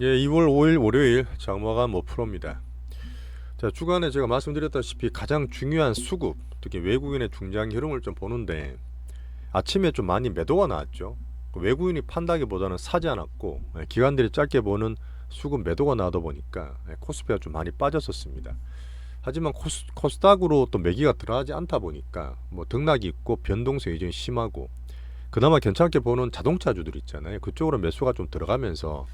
예, 2월 5일 월요일 장마감 5%입니다. 자, 주간에 제가 말씀드렸다시피 가장 중요한 수급, 특히 외국인의 중장 흐름을 좀 보는데 아침에 좀 많이 매도가 나왔죠. 그 외국인이 판다기보다는 사지 않았고 예, 기관들이 짧게 보는 수급 매도가 나다 보니까 예, 코스피가 좀 많이 빠졌었습니다. 하지만 코스, 코스닥으로 또 매기가 들어가지 않다 보니까 뭐 등락이 있고 변동성이 여전히 심하고 그나마 괜찮게 보는 자동차주들 있잖아요. 그쪽으로 매수가 좀 들어가면서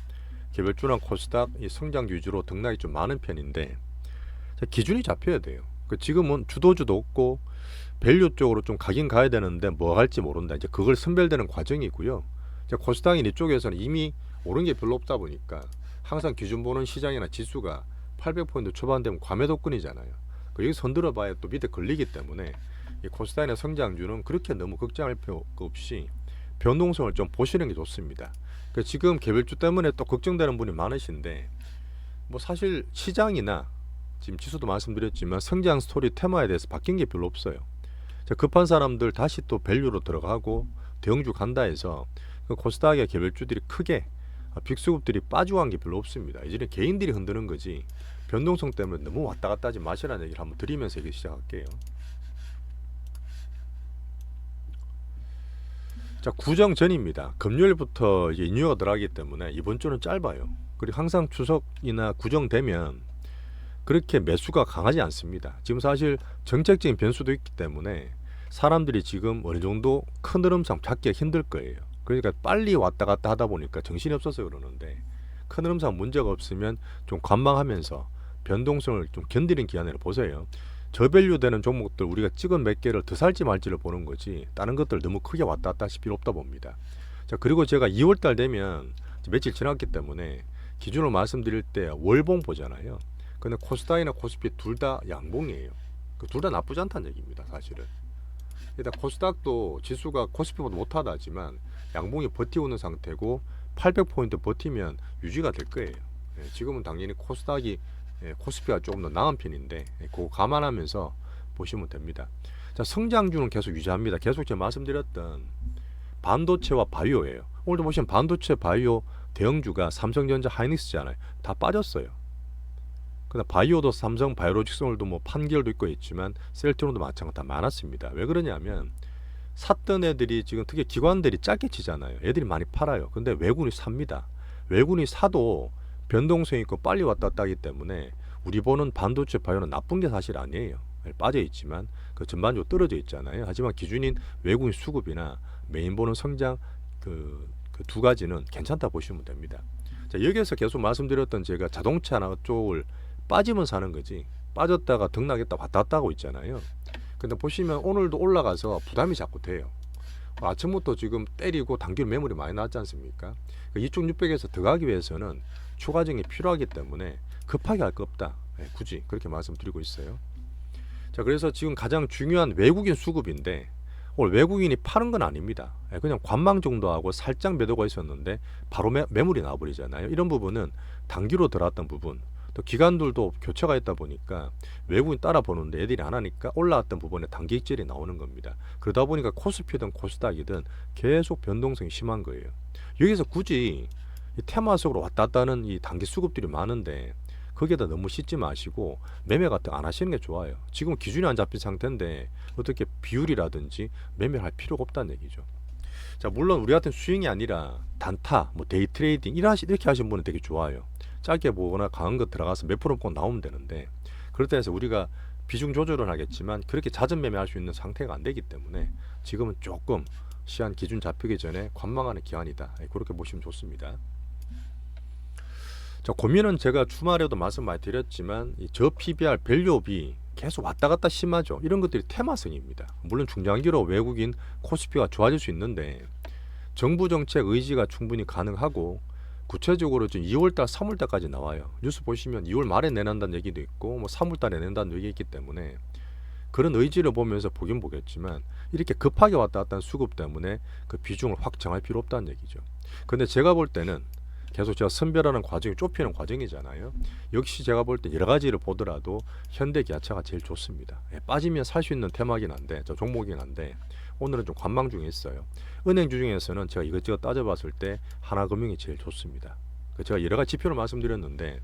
개별주랑 코스닥 이 성장 위주로 등락이 좀 많은 편인데 자, 기준이 잡혀야 돼요. 그 지금은 주도주도 없고 밸류 쪽으로 좀 가긴 가야 되는데 뭐 할지 모른다. 이제 그걸 선별되는 과정이고요. 이제 코스닥인 이쪽에서는 이미 오른 게 별로 없다 보니까 항상 기준 보는 시장이나 지수가 800포인트 초반 되면 과매도권이잖아요. 그 여기 손들어 봐야 또 밑에 걸리기 때문에 이 코스닥의 성장주는 그렇게 너무 걱정할 필요 없이 변동성을 좀 보시는 게 좋습니다. 그 지금 개별주 때문에 또 걱정되는 분이 많으신데 뭐 사실 시장이나 지금 지수도 말씀드렸지만 성장 스토리 테마에 대해서 바뀐 게 별로 없어요. 자, 급한 사람들 다시 또 밸류로 들어가고 대형주 간다 해서 그 코스닥의 개별주들이 크게 아, 빅수급들이 한게 별로 없습니다. 이제는 개인들이 흔드는 거지 변동성 때문에 너무 왔다 갔다 하지 마시라는 얘기를 한번 드리면서 얘기 시작할게요. 자 구정 전입니다. 금요일부터 이제 인유가 들어가기 때문에 이번 주는 짧아요. 그리고 항상 추석이나 구정 되면 그렇게 매수가 강하지 않습니다. 지금 사실 정책적인 변수도 있기 때문에 사람들이 지금 어느 정도 큰 흐름상 잡기가 힘들 거예요. 그러니까 빨리 왔다 갔다 하다 보니까 정신이 없어서 그러는데 큰 흐름상 문제가 없으면 좀 관망하면서 변동성을 좀 견디는 기간을 보세요. 저밸류 되는 종목들 우리가 찍은 몇 개를 더 살지 말지를 보는 거지 다른 것들 너무 크게 왔다 갔다 하실 필요 없다 봅니다. 자 그리고 제가 2월 달 되면 이제 며칠 지났기 때문에 기준으로 말씀드릴 때 월봉 보잖아요. 근데 코스닥이나 코스피 둘 다 양봉이에요. 그 둘 다 나쁘지 않다는 얘기입니다, 사실은. 일단 코스닥도 지수가 코스피보다 못하다지만 양봉이 버티고 있는 상태고 800포인트 버티면 유지가 될 거예요. 예, 지금은 당연히 코스닥이 예, 코스피가 조금 더 나은 편인데 예, 그거 감안하면서 보시면 됩니다. 자 성장주는 계속 유지합니다. 계속 제가 말씀드렸던 반도체와 바이오예요. 오늘도 보시면 반도체 바이오 대형주가 삼성전자 하이닉스잖아요. 다 빠졌어요. 근데 바이오도 삼성 바이오로직스 오늘도 뭐 판결도 있고 있지만 셀트론도 마찬가지 다 많았습니다. 왜 그러냐면 샀던 애들이 지금 특히 기관들이 짧게 치잖아요. 애들이 많이 팔아요. 근데 외국인이 삽니다. 외국인이 사도 변동성 있고 빨리 왔다 갔다 하기 때문에 우리 보는 반도체 바이오는 나쁜 게 사실 아니에요. 빠져 있지만 그 전반적으로 떨어져 있잖아요. 하지만 기준인 외국인 수급이나 메인 보는 성장 그두 가지는 괜찮다 보시면 됩니다. 자, 여기에서 계속 말씀드렸던 제가 자동차나 쪽을 빠지면 사는 거지 빠졌다가 등락했다 왔다 갔다 하고 있잖아요. 근데 보시면 오늘도 올라가서 부담이 자꾸 돼요. 아침부터 지금 때리고 당길 매물이 많이 나왔지 않습니까? 그 이쪽 600에서 들어가기 위해서는 게 필요하기 때문에 급하게 할 거 없다. 예, 굳이 그렇게 말씀드리고 있어요. 자, 그래서 지금 가장 중요한 외국인 수급인데 오늘 외국인이 파는 건 아닙니다. 예, 그냥 관망 정도 하고 살짝 매도가 있었는데 바로 매, 매물이 나버리잖아요. 이런 부분은 단기로 들어왔던 부분 또 기관들도 교체가 있다 보니까 외국인 따라 보는데 애들이 안 하니까 올라왔던 부분에 단기 익절이 나오는 겁니다. 그러다 보니까 코스피든 코스닥이든 계속 변동성이 심한 거예요. 여기서 굳이 이 테마 속으로 왔다 갔다 하는 이 단기 수급들이 많은데 거기에다 너무 씻지 마시고 매매 같은 거안 하시는 게 좋아요. 지금 기준이 안 잡힌 상태인데 어떻게 비율이라든지 매매를 할 필요가 없다는 얘기죠. 자 물론 우리 같은 수익이 아니라 단타, 뭐 데이 트레이딩 이렇게 하신 분은 되게 좋아요. 짧게 보거나 강한 거 들어가서 몇 프로 꼭 나오면 되는데 그렇다 해서 우리가 비중 조절은 하겠지만 그렇게 잦은 매매할 수 있는 상태가 안 되기 때문에 지금은 조금 시한 기준 잡히기 전에 관망하는 기간이다. 예, 그렇게 보시면 좋습니다. 자 고민은 제가 주말에도 말씀 많이 드렸지만 이저 PBR 밸류업이 계속 왔다 갔다 심하죠. 이런 것들이 테마성입니다. 물론 중장기로 외국인 코스피가 좋아질 수 있는데 정부 정책 의지가 충분히 가능하고 구체적으로 지금 2월달, 3월달까지 나와요. 뉴스 보시면 2월 말에 내난다는 얘기도 있고 뭐 3월달에 낸다는 얘기 있기 때문에 그런 의지를 보면서 보긴 보겠지만 이렇게 급하게 왔다 갔다 하는 수급 때문에 그 비중을 확 정할 필요 없다는 얘기죠. 근데 제가 볼 때는 계속 제가 선별하는 과정이 좁히는 과정이잖아요. 역시 제가 볼 때 여러 가지를 보더라도 현대 기아차가 제일 좋습니다. 예, 빠지면 살 수 있는 테마긴 한데 저 종목이긴 한데 오늘은 좀 관망 중에 있어요. 은행주 중에서는 제가 이것저것 따져봤을 때 하나금융이 제일 좋습니다. 그 제가 여러 가지 지표를 말씀드렸는데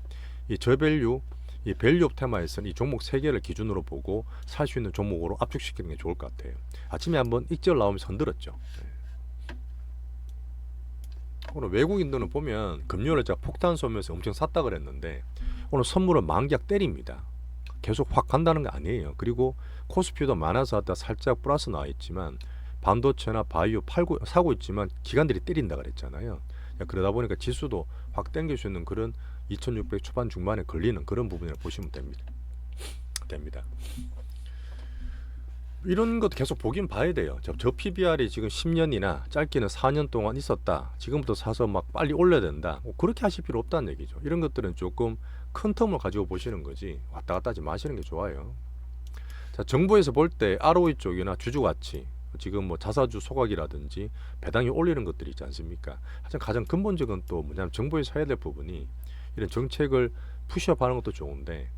이 저밸류, 이 밸류 테마에서는 이 종목 세 개를 기준으로 보고 살 수 있는 종목으로 압축시키는 게 좋을 것 같아요. 아침에 한번 익절 나오면서 흔들었죠. 네. 오늘 외국인들은 보면 금요일에 제가 폭탄 쏘면서 엄청 샀다 그랬는데 오늘 선물은 만기약 때립니다. 계속 확 간다는 거 아니에요. 그리고 코스피도 많아서 왔다 살짝 플러스 나와 있지만 반도체나 바이오 팔고 사고 있지만 기관들이 때린다 그랬잖아요. 야, 그러다 보니까 지수도 확 땡길 수 있는 그런 2,600 초반 중반에 걸리는 그런 부분이라 보시면 됩니다. 됩니다. 이런 것도 계속 보긴 봐야 돼요. 저, 저 PBR이 지금 10년이나 짧게는 4년 동안 있었다. 지금부터 사서 막 빨리 올려야 된다. 뭐 그렇게 하실 필요 없다는 얘기죠. 이런 것들은 조금 큰 텀을 가지고 보시는 거지 왔다 갔다 하지 마시는 게 좋아요. 자, 정부에서 볼 때 ROE 쪽이나 주주 가치 지금 뭐 자사주 소각이라든지 배당이 올리는 것들이 있지 않습니까? 하여튼 가장 근본적인 또 뭐냐면 정부에서 해야 될 부분이 이런 정책을 푸시업 하는 것도 좋은데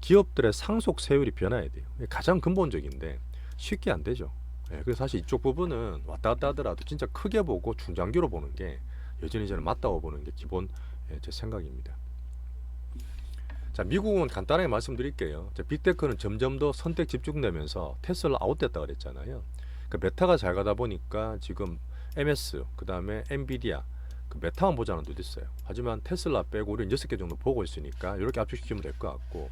기업들의 상속 세율이 변해야 돼요. 가장 근본적인데 쉽게 안 되죠. 예, 그래서 사실 이쪽 부분은 왔다 갔다 하더라도 진짜 크게 보고 중장기로 보는 게 여전히 저는 맞다고 보는 게 기본 예, 제 생각입니다. 자, 미국은 간단하게 말씀드릴게요. 자, 빅테크는 점점 더 선택 집중되면서 테슬라 아웃됐다 그랬잖아요. 그 메타가 잘 가다 보니까 지금 MS, 그 다음에 엔비디아, 그 메타만 보자는 데도 있어요. 하지만 테슬라 빼고 우리는 6개 정도 보고 있으니까 이렇게 압축시키면 될 것 같고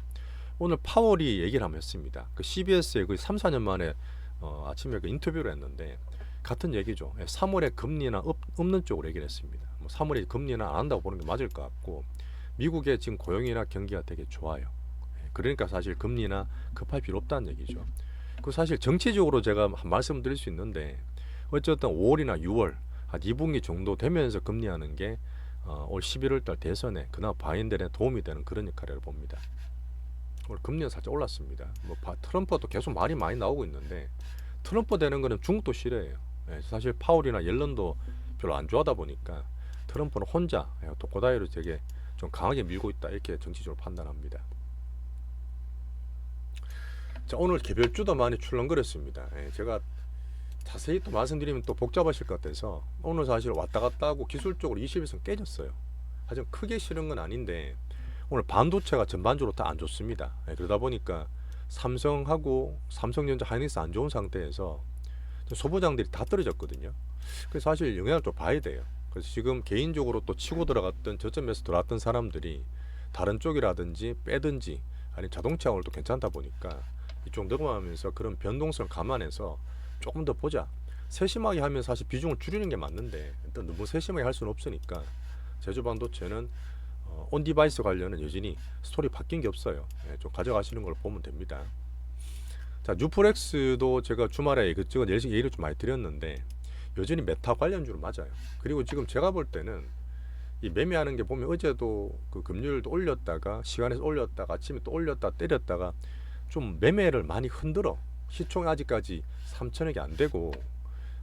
오늘 파월이 얘기를 한번 했습니다. 그 CBS에 그 3, 4년 만에 어, 아침에 그 인터뷰를 했는데 같은 얘기죠. 예, 3월에 금리나 없, 없는 쪽으로 얘기를 했습니다. 뭐 3월에 금리나 안 한다고 보는 게 맞을 것 같고 미국의 지금 고용이나 경기가 되게 좋아요. 예, 그러니까 사실 금리나 급할 필요 없다는 얘기죠. 그 사실 정치적으로 제가 한 말씀드릴 수 있는데 어쨌든 5월이나 6월 한 2분기 정도 되면서 금리하는 게 어, 올 11월 달 대선에 그나마 바이든에 도움이 되는 그런 역할을 봅니다. 오늘 금리가 살짝 올랐습니다. 뭐 바, 트럼프도 계속 말이 많이 나오고 있는데 트럼프 되는 거는 중국도 싫어해요. 예, 사실 파월이나 옐런도 별로 안 좋아하다 보니까 트럼프는 혼자 예, 또 고다이로 되게 좀 강하게 밀고 있다 이렇게 정치적으로 판단합니다. 자 오늘 개별주도 많이 출렁거렸습니다. 예, 제가 자세히 또 말씀드리면 또 복잡하실 것 같아서 오늘 사실 왔다 갔다 하고 기술적으로 21선 깨졌어요. 하지만 크게 싫은 건 아닌데 오늘 반도체가 전반적으로 다 안 좋습니다. 예, 그러다 보니까 삼성하고 삼성전자 하이닉스 안 좋은 상태에서 소부장들이 다 떨어졌거든요. 그래서 사실 영향을 좀 봐야 돼요. 그래서 지금 개인적으로 또 치고 들어갔던 저점에서 들어왔던 사람들이 다른 쪽이라든지 빼든지 아니 자동차 오늘 또 괜찮다 보니까 이쪽 넘어가면서 그런 변동성을 감안해서 조금 더 보자. 세심하게 하면 사실 비중을 줄이는 게 맞는데 일단 너무 세심하게 할 수는 없으니까 제주 반도체는 어, 온 디바이스 관련은 여전히 스토리 바뀐 게 없어요. 예, 좀 가져가시는 걸 보면 됩니다. 자, 뉴프렉스도 제가 주말에 예시- 예의를 좀 많이 드렸는데 여전히 메타 관련주로 맞아요. 그리고 지금 제가 볼 때는 이 매매하는 게 보면 어제도 그 금요일도 올렸다가 시간에서 올렸다가 아침에 또 올렸다 때렸다가 좀 매매를 많이 흔들어 시총이 아직까지 3천억이 안 되고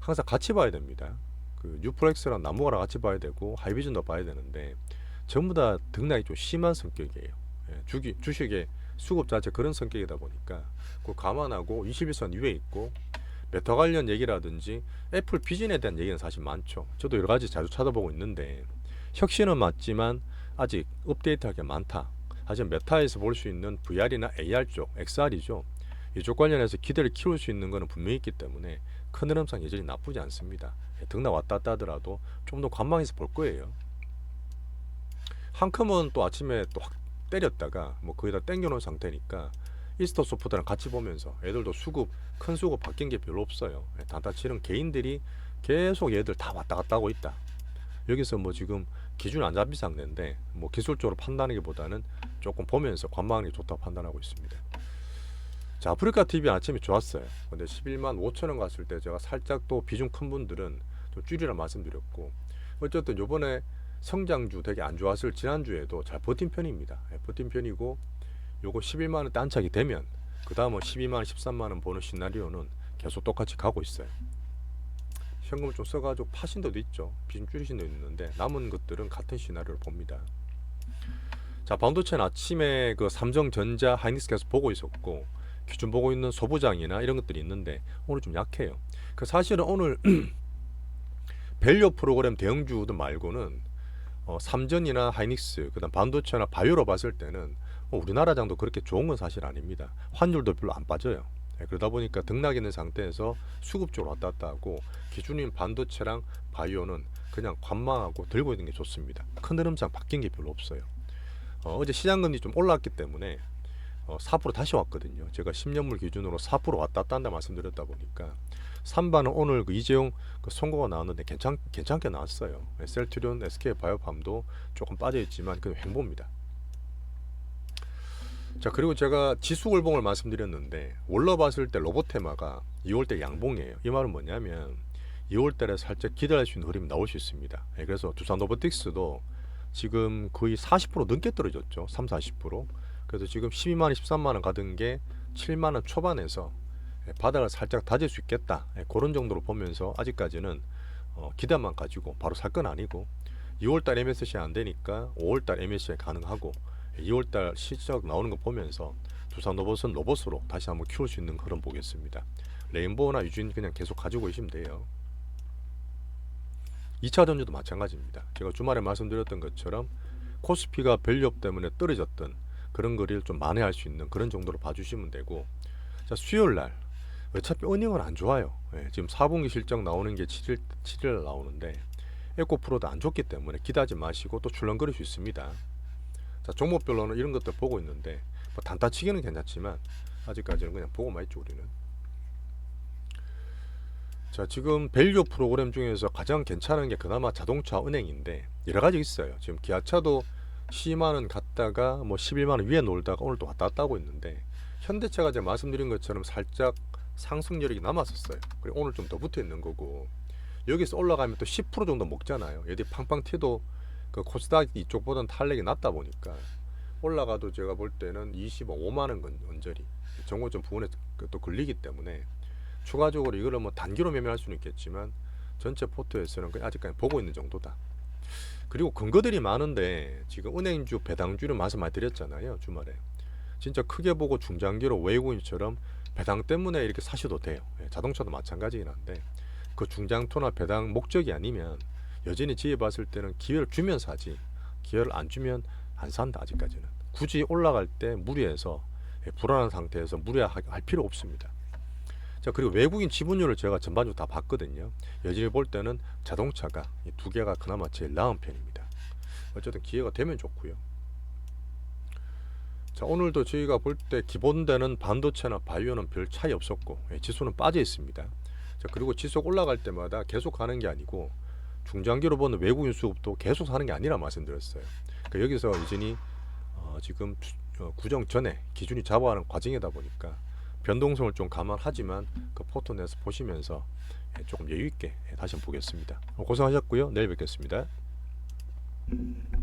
항상 같이 봐야 됩니다. 그 뉴프렉스랑 나무가랑 같이 봐야 되고 하이비전도 봐야 되는데 전부 다 등락이 좀 심한 성격이에요. 예, 주기, 주식의 수급 자체 그런 성격이다 보니까 그걸 감안하고 21선 위에 있고 메타 관련 얘기라든지 애플 비전에 대한 얘기는 사실 많죠. 저도 여러 가지 자주 찾아보고 있는데 혁신은 맞지만 아직 업데이트할 게 많다. 하지만 메타에서 볼 수 있는 VR이나 AR 쪽, XR이죠. 이쪽 관련해서 기대를 키울 수 있는 것은 분명히 있기 때문에 큰 흐름상 여전히 나쁘지 않습니다. 예, 등락 왔다 갔다 하더라도 좀 더 관망해서 볼 거예요. 한컴은 또 아침에 또 확 때렸다가 뭐 거의 다 땡겨놓은 상태니까 이스터 소프트랑 같이 보면서 애들도 수급 큰 수급 바뀐 게 별로 없어요. 예, 단타 치는 개인들이 계속 얘들 다 왔다 갔다 하고 있다. 여기서 뭐 지금 기준 안 잡힌 상태인데 뭐 기술적으로 판단하기보다는 조금 보면서 게 좋다고 판단하고 있습니다. 자 아프리카 TV 아침에 좋았어요. 근데 11만 5천 원 갔을 때 제가 살짝 또 비중 큰 분들은 좀 줄이라 말씀드렸고 어쨌든 요번에 성장주 되게 안 좋았을 지난주에도 잘 버틴 편입니다. 예, 버틴 편이고 요거 11만 원대 안착이 되면 그 다음은 12만 원, 13만 원 보는 시나리오는 계속 똑같이 가고 있어요. 현금을 좀 써가지고 파신 데도 있죠. 비중 줄이신 데도 있는데 남은 것들은 같은 시나리오를 봅니다. 자 반도체는 아침에 그 삼성전자 하이닉스 계속 보고 있었고 기존 보고 있는 소부장이나 이런 것들이 있는데 오늘 좀 약해요. 그 사실은 오늘 밸류 프로그램 대형주들 말고는 어, 삼전이나 하이닉스, 그다음 반도체나 바이오로 봤을 때는 뭐 우리나라 장도 그렇게 좋은 건 사실 아닙니다. 환율도 별로 안 빠져요. 예, 그러다 보니까 등락 있는 상태에서 수급 쪽으로 왔다 갔다 하고 기준인 반도체랑 바이오는 그냥 관망하고 들고 있는 게 좋습니다. 큰 흐름상 바뀐 게 별로 없어요. 어, 어제 시장 금리 좀 올랐기 때문에 어, 4% 다시 왔거든요. 제가 10년물 기준으로 4% 왔다 한다 말씀드렸다 보니까 3반은 오늘 그 이재용 그 선고가 나왔는데 괜찮 괜찮게 나왔어요. 셀트리온, SK 바이오팜도 조금 빠져 있지만 그 횡보입니다. 자 그리고 제가 지수 골봉을 말씀드렸는데 올러 봤을 때 로보테마가 2월달 양봉이에요. 이 말은 뭐냐면 2월달에 살짝 기대할 수 있는 흐름이 나올 수 있습니다. 예, 그래서 두산 로보틱스도 지금 거의 40% 넘게 떨어졌죠. 3, 40%. 그래서 지금 12만 원, 13만 원 가던 게 7만 원 초반에서 예, 바닥을 살짝 다질 수 있겠다. 예, 그런 정도로 보면서 아직까지는 어, 기대만 가지고 바로 살 건 아니고 2월달 MSCI 안 되니까 5월달 MSCI 가능하고 2월달 실적 나오는 거 보면서 두산 로봇은 로봇으로 다시 한번 키울 수 있는 그런 보겠습니다. 레인보우나 유진 그냥 계속 가지고 계시면 돼요. 2차 전지도 마찬가지입니다. 제가 주말에 말씀드렸던 것처럼 코스피가 밸류업 때문에 떨어졌던 그런 거리를 좀 만회할 수 있는 그런 정도로 봐주시면 되고 자 수요일 날 어차피 어닝은 안 좋아요. 예, 지금 4분기 실적 나오는 게 7일 7일 나오는데 에코프로도 안 좋기 때문에 기대하지 마시고 또 출렁거릴 수 있습니다. 자 종목별로는 이런 것들 보고 있는데 뭐 단타치기는 괜찮지만 아직까지는 그냥 보고만 있죠 우리는. 자 지금 밸류 프로그램 중에서 가장 괜찮은 게 그나마 자동차 은행인데 여러 가지 있어요. 지금 기아차도 10만 원 갔다가 뭐 11만 원 위에 놀다가 오늘 또 왔다 갔다 하고 있는데 현대차가 제가 말씀드린 것처럼 살짝 상승 여력이 남았었어요. 그리고 오늘 좀 더 붙어 있는 거고 여기서 올라가면 또 10% 정도 먹잖아요. 여기 팡팡 튀도 그 코스닥 이쪽보다는 탄력이 낮다 보니까 올라가도 제가 볼 때는 25만 원 건- 언저리 정고점 부분에 그또 걸리기 때문에 추가적으로 이거를 뭐 단기로 매매할 수는 있겠지만 전체 포트에서는 아직까지 보고 있는 정도다. 그리고 근거들이 많은데 지금 은행주 배당주를 말씀 많이 드렸잖아요 주말에. 진짜 크게 보고 중장기로 외국인처럼 배당 때문에 이렇게 사셔도 돼요. 예, 자동차도 마찬가지긴 한데 그 중장토나 배당 목적이 아니면 여전히 지혜 봤을 때는 기회를 주면 사지 기회를 안 주면 안 산다 아직까지는. 굳이 올라갈 때 무리해서 예, 불안한 상태에서 무리할 필요 없습니다 자 그리고 외국인 지분율을 제가 전반적으로 다 봤거든요 여전히 볼 때는 자동차가 이두 개가 그나마 제일 나은 편입니다. 어쨌든 기회가 되면 좋고요. 자 오늘도 저희가 볼 때 기본되는 반도체나 바이오는 별 차이 없었고 예, 지수는 빠져 있습니다. 자 그리고 지수 올라갈 때마다 계속 가는 게 아니고 중장기로 보는 외국인 수급도 계속 사는 게 아니라 말씀드렸어요. 그러니까 여기서 여전히 어, 지금 주- 어, 구정 전에 기준이 잡아가는 과정이다 보니까 변동성을 좀 감안하지만 그 포토 내서 보시면서 예, 조금 여유 있게 예, 다시 한번 보겠습니다. 어, 고생하셨고요. 내일 뵙겠습니다.